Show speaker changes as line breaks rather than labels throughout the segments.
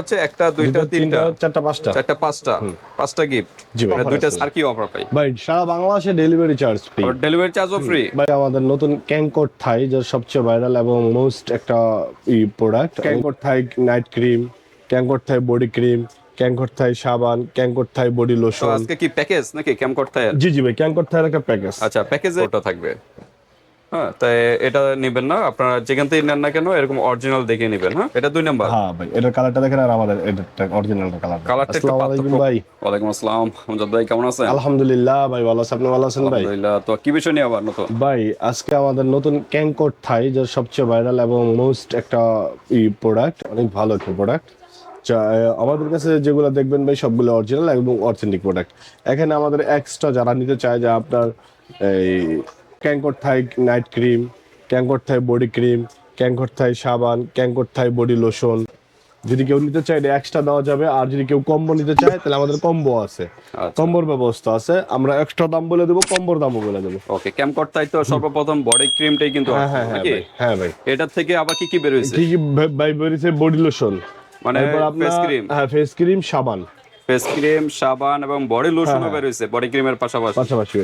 হচ্ছে একটা দুইটা তিনটা।
চারটা পাঁচটা।
চারটা পাঁচটা। পাঁচটা গিফট দুইটা আর কি অফার পাই।
ভাই সারা বাংলাদেশে ডেলিভারি চার্জ ফ্রি
ডেলিভারি চার্জও ফ্রি
ভাই আমাদের নতুন ক্যাঙ্কর থাই যা সবচেয়ে ভাইরাল এবং মোস্ট একটা ই প্রোডাক্ট ক্যাঙ্কর থাই নাইট ক্রিম ক্যাঙ্কর থাই বডি ক্রিম ক্যাঙ্কর থাই সাবান ক্যাঙ্কর থাই বডি লোশন
আজকে কি প্যাকেজ নাকি করতে হয়
জি জি ভাই ক্যাঙ্কর থাইয়ের একটা প্যাকেজ
আচ্ছা প্যাকেজে ওটা থাকবে। হ্যাঁ তাই এটা নেবেন না। আপনারা যেখান থেকে নেন না কেন এরকম অরিজিনাল দেখে নেবেন হ্যাঁ? এটা দুই নাম্বার।
হ্যাঁ ভাই এটার কালারটা দেখেন আর আমাদের এটা অরিজিনাল কালার
কালারটা একটু পার্থক্য।
ভাই।
ওয়ালাইকুম আসসালাম। আমজাদ ভাই কেমন আছেন?
আলহামদুলিল্লাহ ভাই ভালো আছেন? আপনি ভালো আছেন ভাই?
আলহামদুলিল্লাহ। তো কি বিষয় নিয়ে আবার নতুন?
ভাই আজকে আমাদের নতুন ক্যাঙ্কর থাই যা সবচেয়ে ভাইরাল এবং মোস্ট একটা ই প্রোডাক্ট অনেক ভালো একটা প্রোডাক্ট আমাদের কাছে যেগুলো দেখবেন ভাই সবগুলো অরিজিনাল এবং অথেন্টিক প্রোডাক্ট এখানে আমাদের এক্সট্রা যারা নিতে চায় যে আপনার এই ক্যাঙ্কর থাই নাইট ক্রিম ক্যাঙ্কর থাই বডি ক্রিম ক্যাঙ্কর থাই সাবান ক্যাঙ্কর থাই বডি লোশন। যদি কেউ নিতে চায় এটা এক্সট্রা দেওয়া যাবে। আর যদি কেউ কম্বো নিতে চায় তাহলে আমাদের কম্বো আছে।
আচ্ছা।
কম্বোর ব্যবস্থা আছে। আমরা এক্সট্রা দাম বলে দেবো কম্বোর দামও বলে দেবো।
ওকে ক্যাম্প করতে তো সর্বপ্রথম বডি ক্রিমটাই কিন্তু
হ্যাঁ হ্যাঁ হ্যাঁ ভাই। হ্যাঁ ভাই।
এটার থেকে আবার কি কি বের হয়েছে?
ঠিকই ভাই- ভাই বেরিয়েছে বডি লোশন।
মানে ফেস ক্রিম
হ্যাঁ ফেস ক্রিম সাবান।
ফেস ক্রিম সাবান এবং বডি লোশনও
হ্যাঁ।
বের হইছে বডি ক্রিমের পাশাপাশি।
পাশাপাশি।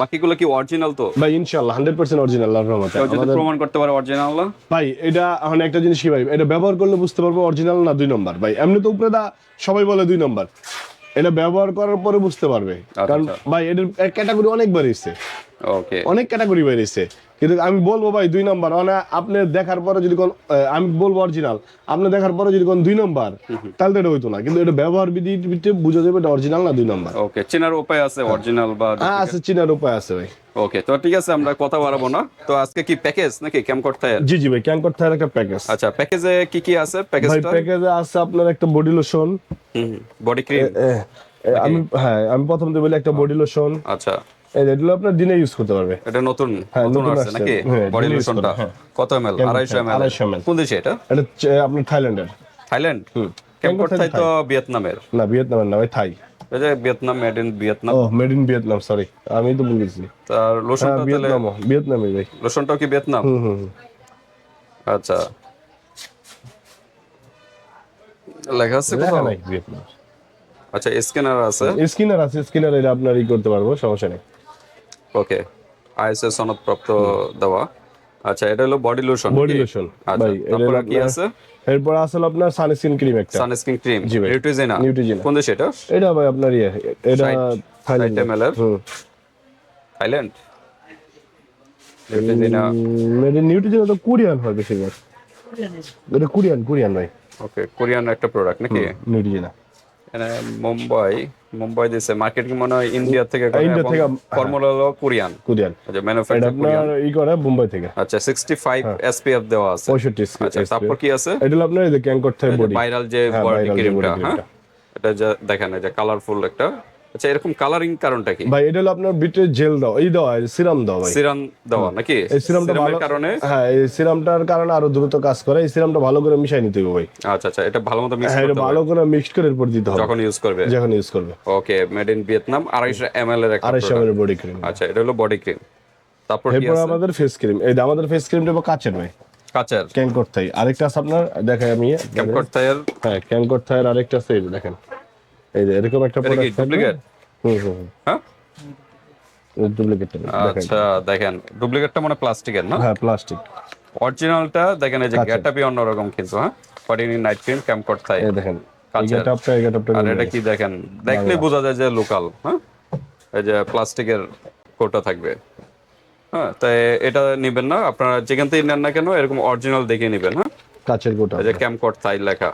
বাকিগুলো কি অরিজিনাল তো?
ভাই ইনশাআল্লাহ হান্ড্রেড পার্সেন্ট অরিজিনাল আল্লাহর রহমতে।
যদি প্রমাণ করতে পারে অরিজিনাল
ভাই এটা এখন একটা জিনিস কি ভাই এটা ব্যবহার করলে বুঝতে পারব অরিজিনাল না দুই নম্বর ভাই এমনি তো উপরে দা সবাই বলে দুই নম্বর এটা ব্যবহার করার পরে বুঝতে পারবে। কারণ
আচ্ছা।
ভাই এটার ক্যাটাগরি অনেক বেরিয়েছে
ওকে
অনেক ক্যাটাগরি বেরিয়েছে কিন্তু আমি বলব ভাই দুই নম্বর। মানে আপনি দেখার পরে যদি কোন আমি বলব অরিজিনাল আপনি দেখার পরে যদি কোন দুই নম্বর তাহলে এটা হইতো না। কিন্তু এটা ব্যবহার বিধি বুঝা যাবে এটা অরিজিনাল না দুই নম্বর।
ওকে চেনার উপায় আছে অরিজিনাল বা
হ্যাঁ আছে চিনার উপায় আছে ভাই।
ওকে তো ঠিক আছে আমরা কথা বাড়াবো না। তো আজকে কি প্যাকেজ নাকি করতে হয়
জি জি ভাই ক্যাঙ্কর থাকার একটা প্যাকেজ
আচ্ছা প্যাকেজে কি কি আছে?
ভাই
প্যাকেজটা
প্যাকেজে আছে আপনার একটা বডি লোশন
বডি ক্রিম
আমি হ্যাঁ আমি প্রথম তো বলি একটা বডি লোশন
আচ্ছা।
এই যেগুলো আপনার দিনে ইউজ করতে পারবে।
এটা নতুন
হ্যাঁ,
নতুন আসছে। নাকি?
হ্যাঁ,
বডি লোশনটা
হ্যাঁ।
কত এমএল
কেমন
আড়াইশো এমএল
250 ml
কোন দেশে এটা?
এটা আপনার থাইল্যান্ডের।
থাইল্যান্ড?
হুম।
ক্যাম্প করতে
Camcorite
তো ভিয়েতনামের।
না ভিয়েতনামের না ভাই থাই।
যে ভিয়েতনাম মেড ইন ভিয়েতনাম।
ও মেড ইন ভিয়েতনাম সরি আমি তো বলেছি
তার
হ্যাঁ
লোশনটা তাহলে
ভিয়েতনাম ভাই।
কি ভিয়েতনাম?
হুম হুম।
আচ্ছা। লেখা আছে কোথাও?
ভিয়েতনাম
আচ্ছা স্ক্যানার আছে।
স্কিনার আছে স্কিনার এটা আপনার ই করতে পারব সমস্যা নেই।
ওকে আইএসএস সনদপ্রাপ্ত দেওয়া। আচ্ছা এটা হলো বডি লোশন
বডি লোশন ভাই এটা
তারপরে
হলো
কি আছে?
এরপর আসলে আপনার সানস্ক্রিন ক্রিম একটা।
সানস্ক্রিন ক্রিম
ভাই।
নিউট্রিজেনা কোন দেশ এটা
এটা ভাই আপনার ইয়ে এটা থাইল্যান্ড
এর? Thailand Neutrogena
made in Neutrogena তো কোরিয়ান হয় বেশিরভাগ। এটা কোরিয়ান কোরিয়ান ভাই।
ওকে কোরিয়ান একটা প্রোডাক্ট নাকি?
নিউট্রিজেন
এখানে মুম্বাই মুম্বাই দিছে। মার্কেটিং মনে হয় ইন্ডিয়া থেকে করে
ইন্ডিয়া থেকে,
ফর্মুলা হলো কোরিয়ান
কোরিয়ান আচ্ছা
ম্যানুফ্যাকচার কোরিয়ান
ই করে মুম্বাই থেকে।
আচ্ছা 65 এসপিএফ দেওয়া আছে।
পঁয়ষট্টি
আচ্ছা তারপর কি আছে?
এটা হলো আপনার এই যে ক্যাঙ্কর থাই বডি।
ভাইরাল যে
হ্যাঁ,
বডি ক্রিমটা হ্যাঁ? এটা যে দেখেন এই যে কালারফুল একটা আচ্ছা এরকম কালারিং কারণটা কি?
ভাই এটা হলো আপনার বিটের জেল দাও এই দাও সিরাম দাও ভাই।
সিরাম দেওয়া নাকি?
এই সিরামটা ভালো
কারণে?
হ্যাঁ এই সিরামটার কারণে আরও দ্রুত কাজ করে এই সিরামটা ভালো করে মিশাই নিতে হবে ভাই।
আচ্ছা আচ্ছা এটা ভালো মতো মিক্স
হ্যাঁ
করতে
ভালো করে মিক্স করে এরপর দিতে হবে।
যখন ইউজ করবে।
যখন ইউজ করবে।
ওকে মেড ইন ভিয়েতনাম আড়াইশো এমএল এর একটা
আড়াইশো
product।
এমএল বডি ক্রিম
আচ্ছা এটা হলো বডি ক্রিম তারপর কি আছে?
আমাদের ফেস ক্রিম এই আমাদের ফেস ক্রিমটা কাচের ভাই।
কাচের।
ক্যাঙ্কর থাই। আরেকটা আছে আপনার দেখাই আমি।
ক্যাম্পকট থাইয়ের?
হ্যাঁ ক্যাঙ্কর থাইয়ের আরেকটা আছে দেখেন। এই যে এরকম একটা
এটা কি
প্রোডাক্ট
ডুপ্লিকেট
হুম হুম
হ্যাঁ?
ডুপ্লিকেটটা
আচ্ছা দেখেন ডুপ্লিকেটটা মানে প্লাস্টিকের না?
হ্যাঁ প্লাস্টিক
অরিজিনালটা দেখেন এই যে গেটআপই অন্যরকম কিন্তু হ্যাঁ? ফরিনি নাইট ক্রিম ক্যাম্পকট থাই
এই দেখেন গেটআপটা গেটআপটা
আর এটা কি দেখেন? দেখলে বোঝা যায় যে লোকাল হ্যাঁ? এই যে প্লাস্টিকের কোটা থাকবে। হ্যাঁ তাই এটা নেবেন না আপনারা যেখান থেকে নেন না কেন এরকম অরিজিনাল দেখে নেবেন হ্যাঁ?
কাচের গোটা
এই যে ক্যাম্পকট থাই লেখা।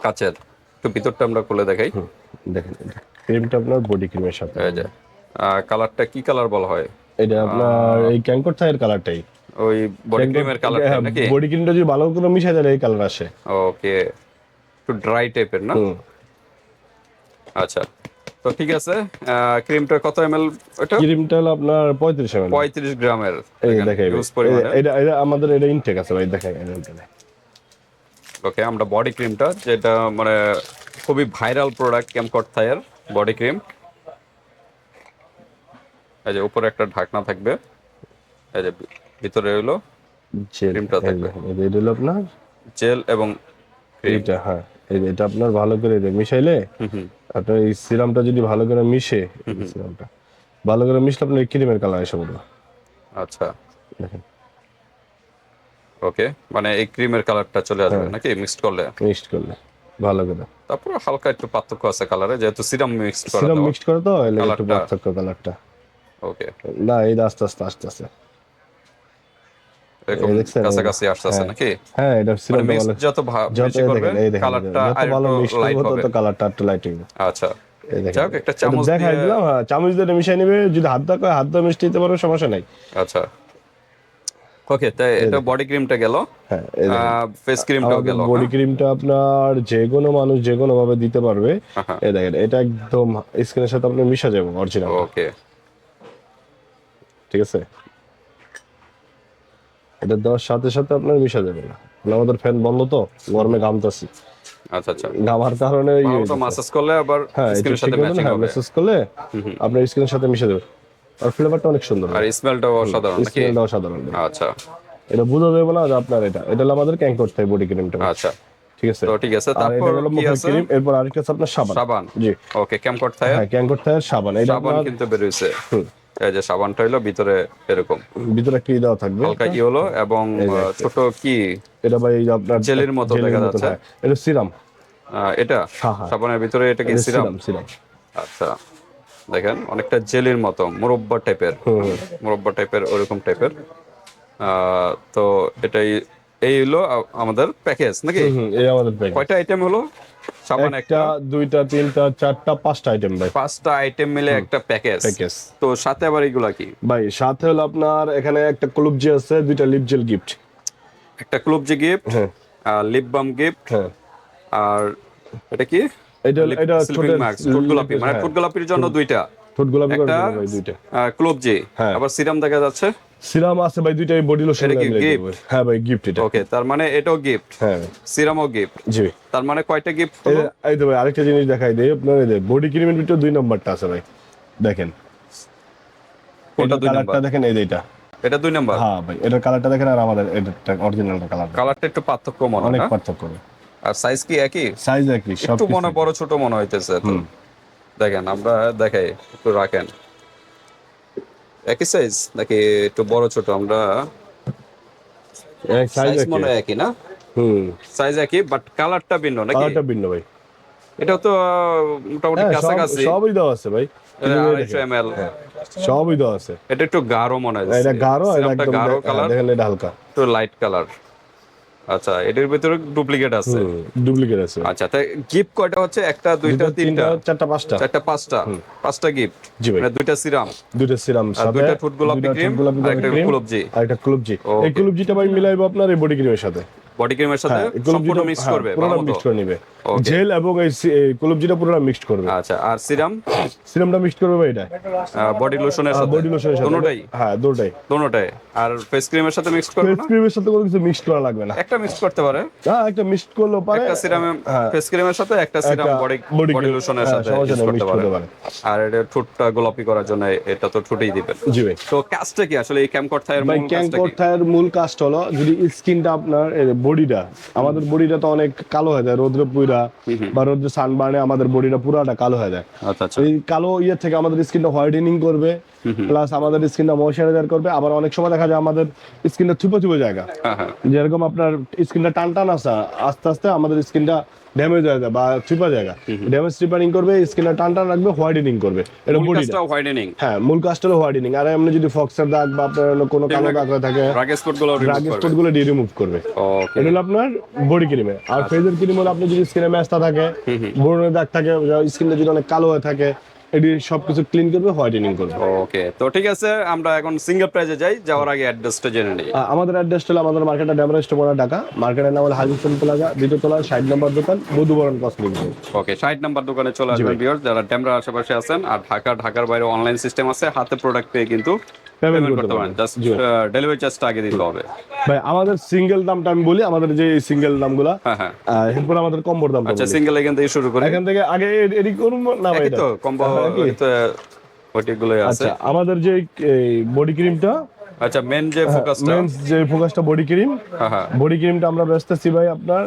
কাচের। একটু ভিতরটা আমরা খুলে দেখাই।
দেখেন ক্রিমটা আপনার বডি ক্রিমের সাথে।
এই যে কালারটা কি কালার বলা হয়?
এটা আপনার এই ক্যাঙ্কর থাইয়ের কালারটাই।
ওই বডি ক্রিমের কালারটা নাকি?
বডি ক্রিমটা যদি ভালো করে দিলে এই কালার আসে।
ওকে একটু ড্রাই টাইপের না? আচ্ছা তো ঠিক আছে ক্রিমটা কত এমএল এটা?
ক্রিমটা হলো আপনার পঁয়ত্রিশ এমএল
পঁয়ত্রিশ গ্রামের
এই
পরিমাণে।
এটা এটা আমাদের এটা ইনটেক আছে ভাই দেখাই
ওকে আমরা বডি ক্রিমটা যেটা মানে খুবই ভাইরাল প্রোডাক্ট ক্যামকট থাইয়ের বডি ক্রিম এই যে উপরে একটা ঢাকনা থাকবে। এই যে ভিতরে হলো ক্রিমটা থাকবে।
এটা হলো আপনার?
জেল এবং।
এইটা হ্যাঁ এই যে এটা আপনার ভালো করে মিশাইলে আপনার এই সিরামটা যদি ভালো করে মিশে সিরামটা ভালো করে মিশলে আপনার ক্রিমের কালার এসে পড়বে
আচ্ছা।
দেখেন।
ওকে মানে এই ক্রিমের কালারটা চলে আসবে
হ্যাঁ।
নাকি? মিক্সড করলে?
মিক্সড করলে ভালো করে।
তারপর হালকা একটু পার্থক্য আছে কালারে যেহেতু সিরাম মিক্সড করা
সিরাম। মিক্সড করে তো এলে একটু পার্থক্য কালারটা
ওকে
না এই আস্তে আস্তে আস্তে আস্তে।
এরকম
এই দেখছেন, এই
কাছাকাছি আসতেছে। নাকি?
হ্যাঁ এটা সিরামটা
মিক্স
ভালো
যত বেশি করবে
দেখেন এই দেখেন
কালারটা
ভালো
একটু
মিষ্টি
লাইট
হবে।
হবে
তত কালারটা একটু লাইট হবে
আচ্ছা।
এই দেখেন।
যাই হোক, একটা চামচ
দেখাই
দিয়ে-
দিলাম চামচ দিয়ে মিশিয়ে নিবে যদি হাত দা হাত দিয়ে মিষ্টি দিতে পারবে সমস্যা নাই।
আচ্ছা। ওকে তাই এটা বডি ক্রিমটা গেল।
হ্যাঁ।
ফেস ক্রিমটাও গেল
বডি ক্রিমটা আপনার যে কোনো মানুষ যে কোনো ভাবে দিতে পারবে।
হ্যাঁ।
এই দেখেন এটা একদম স্কিনের সাথে আপনি মিশা যাবে অরিজিনাল
ওকে
ঠিক আছে? এটা দেওয়ার সাথে সাথে আপনার মিশা যাবে না। আমাদের ফ্যান বন্ধ তো গরমে ঘামতাছি।
আচ্ছা আচ্ছা।
ঘামার কারণে হয়ে।
মাসাজ করলে আবার
হ্যাঁ
স্কিনের সাথে ম্যাচিং
হ্যাঁ
হবে।
মেসেজ করলে আপনার স্কিনের সাথে মিশে যাবে। আর ফ্লেভারটা অনেক সুন্দর
আর স্মেলটাও অসাধারণ নাকি?
স্কিনটাও সাধারণ
আচ্ছা।
এটা বোঝা যাবে না যে আপনার এটা এটা হলো আমাদের ক্যাঙ্কর থাই বডি ক্রিমটা
আচ্ছা।
ঠিক আছে?
তো ঠিক আছে তারপর কি আছে?
ক্রিম এরপর আরেকটা আছে আপনার সাবান।
সাবান।
জি।
ওকে ক্যাম্পকট থাকে
হ্যাঁ ক্যাঙ্কর থাইয়ের সাবান। এটা
সাবান কিন্তু বেরোইছে
হুম।
এই যে সাবানটা হলো ভিতরে এরকম।
ভিতরে কি দেওয়া থাকবে?
হালকা কি হলো এবং আহ, ছোট কি?
এটা ভাই আপনার
জেলির মতো দেখা যাচ্ছে।
হ্যাঁ। এটা সিরাম।
এটা। সাবানের ভিতরে এটা কি সিরাম
সিরাম।
আচ্ছা। দেখেন অনেকটা জেলির মতো মুরব্বা টাইপের মুরব্বা টাইপের ওরকম টাইপের। তো এটাই এই হলো আমাদের প্যাকেজ নাকি?
এই আমাদের ব্যাগ
কয়টা আইটেম হলো? সাবান
একটা দুইটা তিনটা চারটা পাঁচটা আইটেম ভাই।
পাঁচটা আইটেম মিলে একটা প্যাকেজ
প্যাকেজ
তো সাথে আবার এগুলা কি?
ভাই সাথে হলো আপনার এখানে একটা ক্লুবজি আছে দুইটা লিপ জেল গিফট
একটা ক্লুব যে গিফট
হ্যাঁ
লিপ বাম গিফট
হ্যাঁ।
আর এটা কি?
এটা এটা
স্লিপিং মাস্ক ফুড গোলাপি মানে ফুড গোলাপির জন্য দুইটা।
ফুট গোলাপি
একটা
দুইটা।
ক্লোব জি
হ্যাঁ।
আবার সিরাম দেখা যাচ্ছে?
সিরাম আছে ভাই দুইটা বডি লোশন
এটা কি gift?
হ্যাঁ ভাই গিফট এটা।
ওকে তার মানে এটাও গিফট
হ্যাঁ। ভাই।
সিরামও গিফট
জি
তার মানে কয়টা গিফট
এই তো ভাই আরেকটা জিনিস দেখাই দেই আপনার এই যে বডি ক্রিমের ভিতরে দুই নম্বরটা আছে ভাই। দেখেন।
কোনটা দুই
কালারটা দেখেন এই যে এটা।
এটা দুই নাম্বার
হ্যাঁ ভাই এটার কালারটা দেখেন আর আমাদের এটা অরিজিনাল কালার
কালারটা একটু পার্থক্য মনে হয়
অনেক পার্থক্য
আর সাইজ কি একই?
সাইজ একই সব
একটু মনে বড় ছোট মনে হইতেছে তো দেখেন আমরা দেখাই একটু রাখেন। একই সাইজ নাকি একটু বড় ছোট? আমরা
সাইজ
সাইজ মনে হয় একই না?
হুম।
সাইজ একই বাট কালারটা ভিন্ন নাকি?
কালারটা ভিন্ন ভাই।
এটা তো মোটামুটি
হ্যাঁ
কাছাকাছি।
সবই দেওয়া আছে ভাই।
এল
সবই দেওয়া আছে।
এটা একটু গাঢ় মনে হয়
এটা গাঢ় এটা একদম
গাঢ় কালার
হ্যাঁ, দেখেন এটা হালকা।
একটু লাইট কালার আচ্ছা এটার ভিতরে ডুপ্লিকেট আছে।
ডুপ্লিকেট আছে।
আচ্ছা তাই গিফট কয়টা হচ্ছে? একটা দুইটা তিনটা
চারটা পাঁচটা।
চারটা পাঁচটা? পাঁচটা গিফট
জি ভাই।
মানে দুইটা সিরাম
দুইটা সিরাম
আর দুইটা ফুট গোলাপি ক্রিম আর একটা কুলবজি
আর একটা ক্লুবজি। এই ক্লুবজিটা ভাই মিলাইবো আপনার এই বডি ক্রিমের সাথে।
বডি ক্রিমের সাথে
হ্যাঁ,
সম্পূর্ণ মিক্স
হ্যাঁ,
করবে ভালো
মিক্স করে নিবে. জেল এবং এই এই ক্লুবজিটা পুরোটা মিক্স করবে।
আচ্ছা আর সিরাম?
সিরামটা মিক্স করবে এটা।
বডি লোশনের সাথে?
বডি লোশনের সাথে।
দুটোটাই?
হ্যাঁ দুটোটাই।
দুটোটাই? আর ফেস ক্রিমের সাথে মিক্স করবে না?
ফেস ক্রিমের সাথে কোনো কিছু মিক্স করা লাগবে না।
একটা মিক্স করতে পারে।
হ্যাঁ একটা মিক্স করলেও পারে।
একটা সিরাম। ফেস ক্রিমের সাথে একটা সিরাম বডি বডি লোশনের সাথে
নেই,
করতে পারে। আর এটা ঠোঁটটা গোলাপি করার জন্য এটা তো ঠোঁটেই দিবেন।
জি ভাই।
তো কাজটা কি আসলে এই ক্যাম্পকট থায়ের মূল কাজটা কি?
থায়ের মূল কাজটা হলো যদি স্কিনটা আপনার বডিটা আমাদের বডিটা তো অনেক কালো হয়ে যায় রোদ্রে পুইরা বা রোদ্রে সানবার্নে আমাদের বডিটা পুরাটা কালো হয়ে যায়।
আচ্ছা আচ্ছা।
এই কালো ইয়ে থেকে আমাদের স্কিনটা হোয়াইটেনিং করবে প্লাস আমাদের স্কিনটা ময়শ্চারাইজার করবে। আবার অনেক সময় দেখা যায় আমাদের স্কিনটা থুপো থুপো জায়গা।
হ্যাঁ হ্যাঁ।
যেরকম আপনার স্কিনটা টান টান আসা আস্তে আস্তে আমাদের স্কিনটা ড্যামেজ হয়ে যায় বা চিপা জায়গা ড্যামেজ রিপেয়ারিং করবে স্কিনটা টান টান রাখবে হোয়াইটেনিং করবে। এটা বডিটা
হোয়াইটেনিং
হ্যাঁ মূল কাজটা হলো হোয়াইটেনিং আর এমনি যদি ফক্সের দাগ বা আপনার কোনো কালো দাগ থাকে
রাগের স্পটগুলো
রাগ স্পটগুলো রিমুভ করবে।
ওকে
এটা হলো আপনার বডি ক্রিমে আর ফেজের ক্রিম হলো আপনি যদি স্কিনে ম্যাচটা থাকে ব্রণের দাগ থাকে স্কিনটা যদি অনেক কালো হয়ে থাকে এটি সবকিছু ক্লিন করবে হোয়াইটেনিং করবে।
ওকে তো ঠিক আছে আমরা এখন সিঙ্গেল প্রাইজে যাই যাওয়ার আগে অ্যাড্রেসটা জেনে নিই।
আমাদের অ্যাড্রেস হলো আমাদের মার্কেটটা ড্যামরেস্ট পড়া ঢাকা মার্কেটের নাম হলো হাজির প্লাজা দ্বিতীয়তলা ষাট নম্বর দোকান বধুবরণ কসমিক
ওকে ষাট নাম্বার দোকানে চলে আসবেন ভিউয়ার যারা ড্যামরা আশেপাশে আছেন আর ঢাকা ঢাকার বাইরে অনলাইন সিস্টেম আছে হাতে প্রোডাক্ট পেয়ে কিন্তু পেমেন্ট
করতে
পারেন। জাস্ট ডেলিভারি চার্জটা আগে দিতে হবে।
ভাই আমাদের সিঙ্গেল দামটা আমি বলি আমাদের যে সিঙ্গেল দামগুলা
হ্যাঁ হ্যাঁ।
এরপর আমাদের কম্বোর দামটা
আচ্ছা সিঙ্গেল এখান থেকে শুরু করি।
এখান থেকে আগে এডি করুন না ভাই
তো কম্বো
হ্যাঁ,
ওইটিগুলোই আছে।
আচ্ছা আমাদের যে বডি ক্রিমটা
আচ্ছা মেন যে ফোকাসটা
মেন্স যে ফোকাসটা বডি ক্রিম
হ্যাঁ হ্যাঁ।
বডি ক্রিমটা আমরা বেচতেছি ভাই আপনার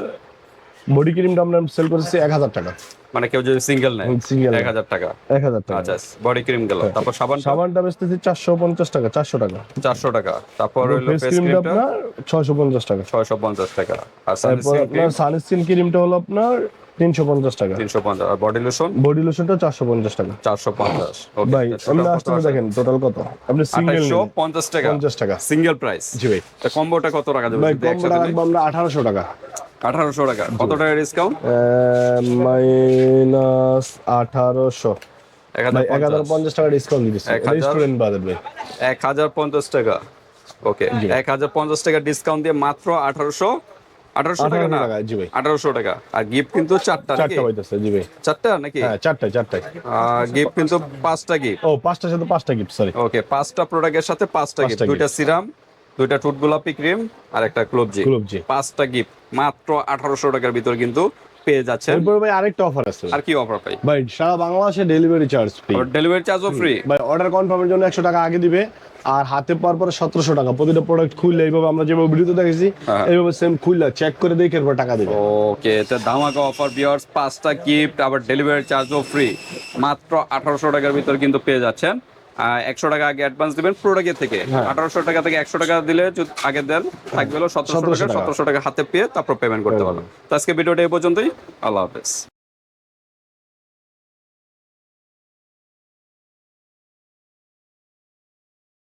বডি ক্রিমটা আমরা সেল করেছি এক হাজার টাকা।
মানে কেউ যদি সিঙ্গেল নেয়
সিঙ্গেল
এক হাজার টাকা।
এক হাজার টাকা।
আচ্ছা বডি ক্রিম গেল। তারপর সাবান
সাবানটা বেচতেছি চারশো পঞ্চাশ টাকা চারশো টাকা।
চারশো টাকা। তারপর হলো
ফেস ক্রিমটা আপনার ছয়শো পঞ্চাশ টাকা।
ছয়শো পঞ্চাশ টাকা। আর
আপনার সানস্ক্রিন ক্রিমটা হলো আপনার তিনশো পঞ্চাশ টাকা।
তিনশো পঞ্চাশ। আর বডি লোশন
বডি লোশনটা চারশো পঞ্চাশ টাকা।
চারশো পঞ্চাশ।
ভাই আপনি আসতে দেখেন টোটাল কত? আপনি সিঙ্গেল
পঞ্চাশ টাকা।
পঞ্চাশ টাকা।
সিঙ্গেল প্রাইস
জি ভাই।
কম্বোটা কত টাকা যাবে?
ভাই কমটা রাখব আমরা আঠারোশো টাকা।
আঠারোশো টাকা। কত টাকা ডিসকাউন্ট
মাইনাস আঠারোশো।
এক হাজার
পঞ্চাশ। টাকা ডিসকাউন্ট দিতেছি।
এক হাজার?
ভাই।
এক হাজার পঞ্চাশ টাকা। ওকে এক হাজার পঞ্চাশ টাকা ডিসকাউন্ট দিয়ে মাত্র আঠারোশো। আঠারোশো টাকা না?
জি ভাই।
আঠারোশো টাকা। আর গিফট কিন্তু চারটা
চারটা পাইতেছে জি ভাই।
চারটা নাকি?
হ্যাঁ চারটায় চারটায়
গিফট কিন্তু পাঁচটা গিফট
ও পাঁচটার সাথে পাঁচটা গিফট সরি
ওকে পাঁচটা প্রোডাক্টের সাথে পাঁচটা গিফট
পাঁচটা
দুইটা সিরাম দুইটা টুট গোলাপি ক্রিম আর একটা ক্লোবজি
ক্লোবজি।
পাঁচটা গিফট। মাত্র আঠারোশো টাকার ভিতর কিন্তু পেয়ে যাচ্ছেন।
এরপর ভাই আরেকটা অফার আছে।
আর কি অফার পাই
ভাই সারা বাংলাদেশে ডেলিভারি চার্জ ফ্রি
ডেলিভারি চার্জও ফ্রি
ভাই অর্ডার কনফার্মের জন্য একশো টাকা আগে দিবে। আর হাতে পাওয়ার পরে সতেরোশো টাকা। প্রতিটা প্রোডাক্ট খুললে এইভাবে আমরা যেভাবে ভিডিওতে দেখেছি
হ্যাঁ।
এইভাবে সেম খুললে চেক করে দেখে এরপর টাকা দিবে।
ওকে তো ধামাকা অফার বিয়ার্স পাঁচটা গিফট আবার ডেলিভারি চার্জও ফ্রি মাত্র আঠারোশো টাকার ভিতর কিন্তু পেয়ে যাচ্ছেন। একশো টাকা আগে অ্যাডভান্স দিবেন প্রোডাক্টের থেকে।
হ্যাঁ।
আঠারোশো টাকা থেকে একশো টাকা দিলে আগে দেন থাকবে হলো সতেরোশো
টাকা।
সতেরোশো টাকা। হাতে পেয়ে তারপর পেমেন্ট করতে পারবেন। তো আজকে ভিডিওটা এই পর্যন্তই। আল্লাহ হাফেজ।